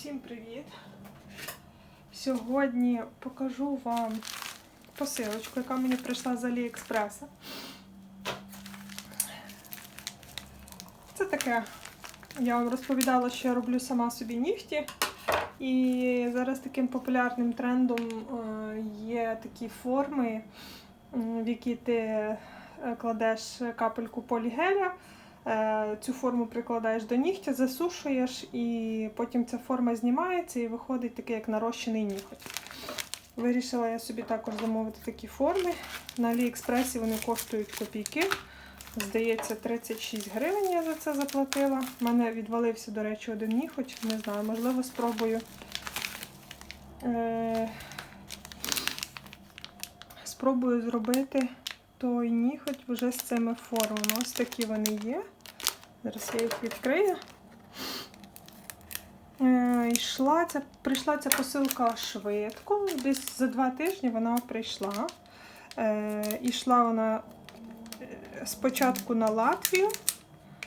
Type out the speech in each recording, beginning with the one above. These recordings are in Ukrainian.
Всім привіт! Сьогодні покажу вам посилочку, яка мені прийшла з Аліекспреса. Це таке. Я вам розповідала, що я роблю сама собі нігті. І зараз таким популярним трендом е, є такі форми, в які ти е, кладеш капельку полігеля. Е, Цю форму прикладаєш до нігтя, засушуєш, і потім ця форма знімається і виходить такий, як нарощений ніготь. Вирішила я собі також замовити такі форми. На Аліекспресі вони коштують копійки. Здається, 36 гривень я за це заплатила. У мене відвалився, до речі, один ніготь. Не знаю, можливо, спробую. Е- спробую зробити той ніготь вже з цими формами. Ось такі вони є. Зараз я їх відкрию. Е, йшла ця, прийшла ця посилка швидко. Десь за два тижні вона прийшла. Е, йшла вона е, спочатку на Латвію,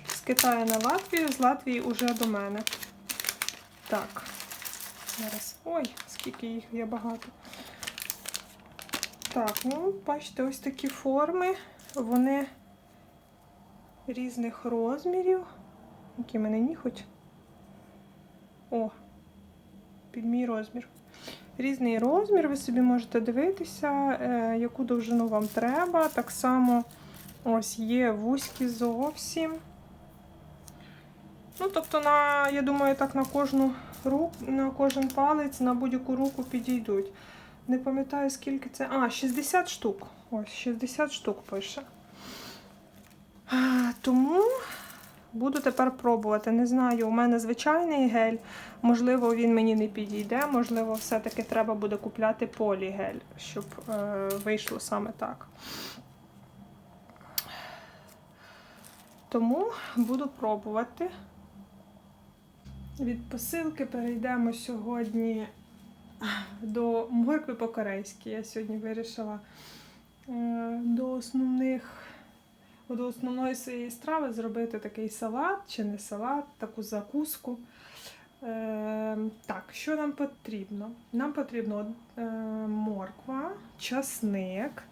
з Китаю на Латвію, з Латвії уже до мене. Так. Зараз. Ой, скільки їх є багато. Так, ну, бачите, ось такі форми. Вони різних розмірів. Які мене ніготь. О, під мій розмір. Різний розмір, ви собі можете дивитися, е, яку довжину вам треба. Так само ось є вузькі зовсім. Ну, тобто, на, я думаю, так на кожну руку, на кожен палець, на будь-яку руку підійдуть. Не пам'ятаю, скільки це. А, 60 штук. Ось, 60 штук пише. Тому буду тепер пробувати. Не знаю, у мене звичайний гель. Можливо, він мені не підійде, можливо, все-таки треба буде купляти полігель, щоб е, вийшло саме так. Тому буду пробувати. Від посилки перейдемо сьогодні до моркви по-корейськи. Я сьогодні вирішила е, до основних до основної своєї страви зробити такий салат чи не салат, таку закуску. Е, так, що нам потрібно? Нам потрібно е, морква, часник,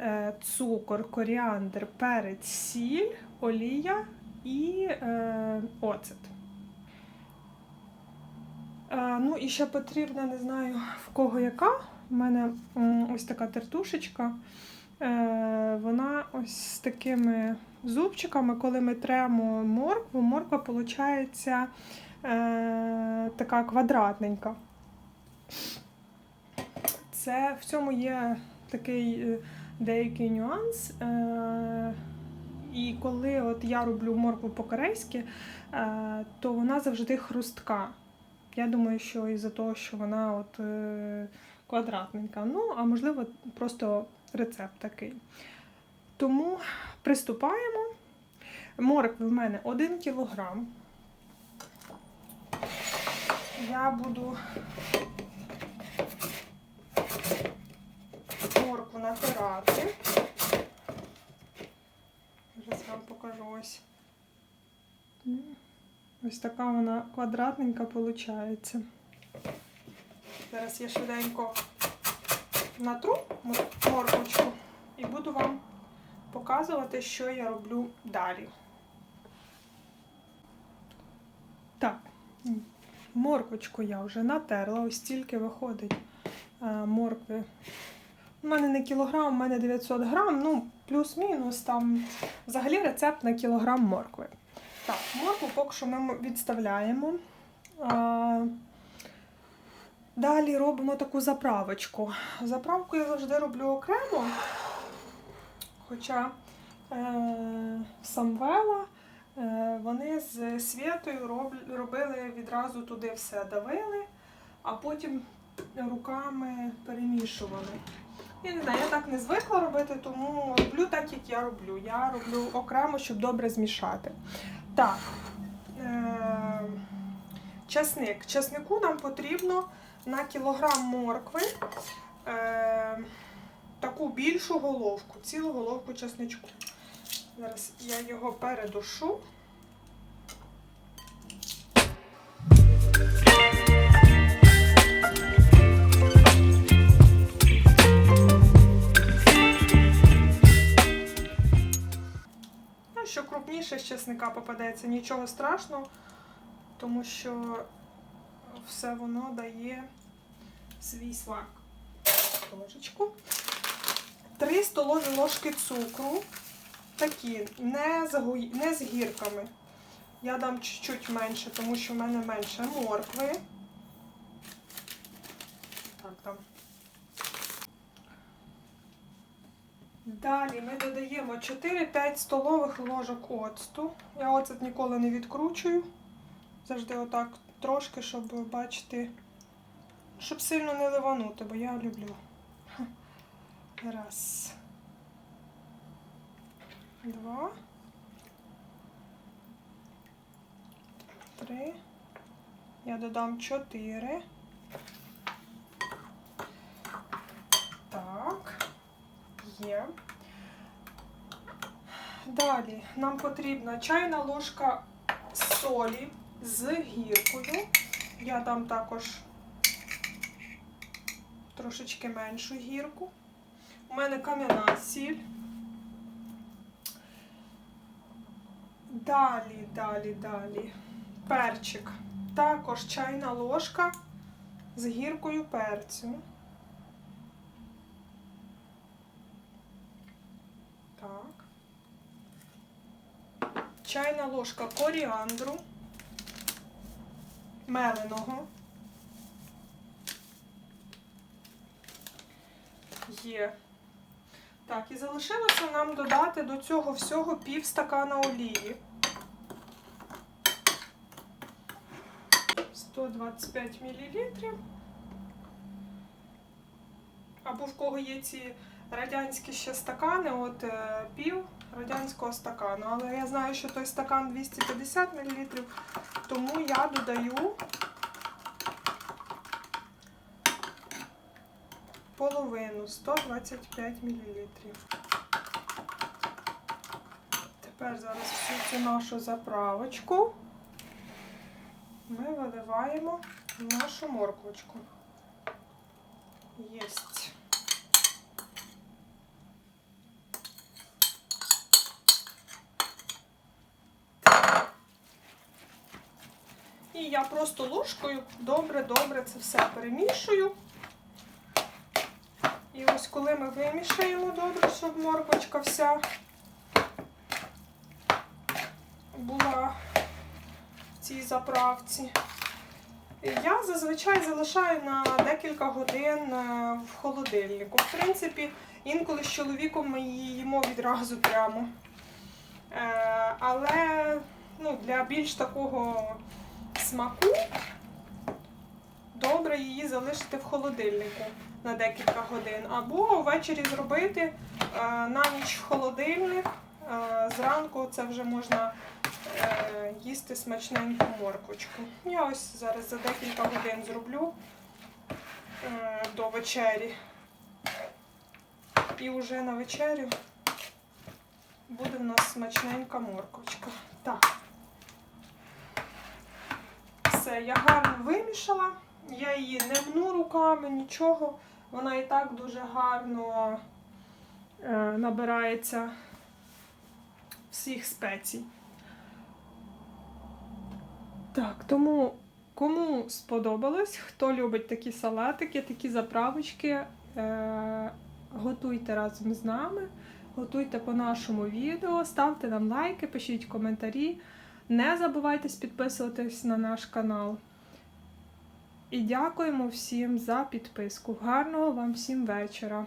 е, цукор, коріандр, перець, сіль, олія і е, оцет. Е, ну і ще потрібно, не знаю в кого яка. У мене ось така тертушечка. Е, вона ось з такими зубчиками, коли ми тремо моркву, морква виходить е, така квадратненька. Це в цьому є такий деякий нюанс. І коли от я роблю моркву по-корейськи, то вона завжди хрустка. Я думаю, що із-за того, що вона от е, квадратненька. Ну, а можливо, просто рецепт такий. Тому приступаємо. Моркви в мене 1 кілограм. Я буду моркву натирати. Зараз вам покажу ось. Ось така вона квадратненька виходить. Зараз я швиденько натру морквочку і буду вам показувати, що я роблю далі. Так, морквочку я вже натерла, ось стільки виходить а, моркви. У мене не кілограм, у мене 900 грам, ну, плюс-мінус там взагалі рецепт на кілограм моркви. Так, моркву поки що ми відставляємо. А, Далі робимо таку заправочку. Заправку я завжди роблю окремо, хоча е, Самвела е, вони з святою роб, робили відразу туди все давили, а потім руками перемішували. Я не знаю, я так не звикла робити, тому роблю так, як я роблю. Я роблю окремо, щоб добре змішати. Так, е, часник. Часнику нам потрібно на кілограм моркви е, таку більшу головку, цілу головку часничку. Зараз я його передушу. Маленька попадеться, нічого страшного, тому що все воно дає свій смак. Ложечку. 3 столові ложки цукру. Такі, не з, не з гірками. Я дам чуть-чуть менше, тому що в мене менше моркви. Так, там. Далі ми додаємо 4-5 столових ложок оцту. Я оцет ніколи не відкручую. Завжди отак трошки, щоб бачити, щоб сильно не ливанути, бо я люблю. Раз. Два. Три. Я додам чотири. Так. Є. Далі нам потрібна чайна ложка солі з гіркою. Я дам також трошечки меншу гірку. У мене кам'яна сіль. Далі, далі, далі. Перчик. Також чайна ложка з гіркою перцю. Так. Чайна ложка коріандру. Меленого. Є. Так, і залишилося нам додати до цього всього пів стакана олії. 125 мл. Або в кого є ці радянські ще стакани, от е, пів радянського стакану. Але я знаю, що той стакан 250 мл, тому я додаю половину 125 мл. Тепер зараз всю цю нашу заправочку ми виливаємо в нашу морквочку. Єсть. І я просто ложкою добре-добре це все перемішую. І ось коли ми вимішаємо добре, щоб морквочка вся була в цій заправці. Я зазвичай залишаю на декілька годин е, в холодильнику. В принципі, інколи з чоловіком ми їмо відразу прямо. Е, Але ну, для більш такого смаку добре її залишити в холодильнику на декілька годин. Або ввечері зробити е, на ніч в холодильник. Е, Зранку це вже можна е, їсти смачненьку морквочку. Я ось зараз за декілька годин зроблю до вечері. І вже на вечерю буде в нас смачненька морквочка. Так. Все, я гарно вимішала. Я її не мну руками, нічого. Вона і так дуже гарно е, набирається всіх спецій. Так, тому кому сподобалось, хто любить такі салатики, такі заправочки, е, готуйте разом з нами, готуйте по нашому відео, ставте нам лайки, пишіть коментарі. Не забувайте підписуватись на наш канал. І дякуємо всім за підписку. Гарного вам всім вечора!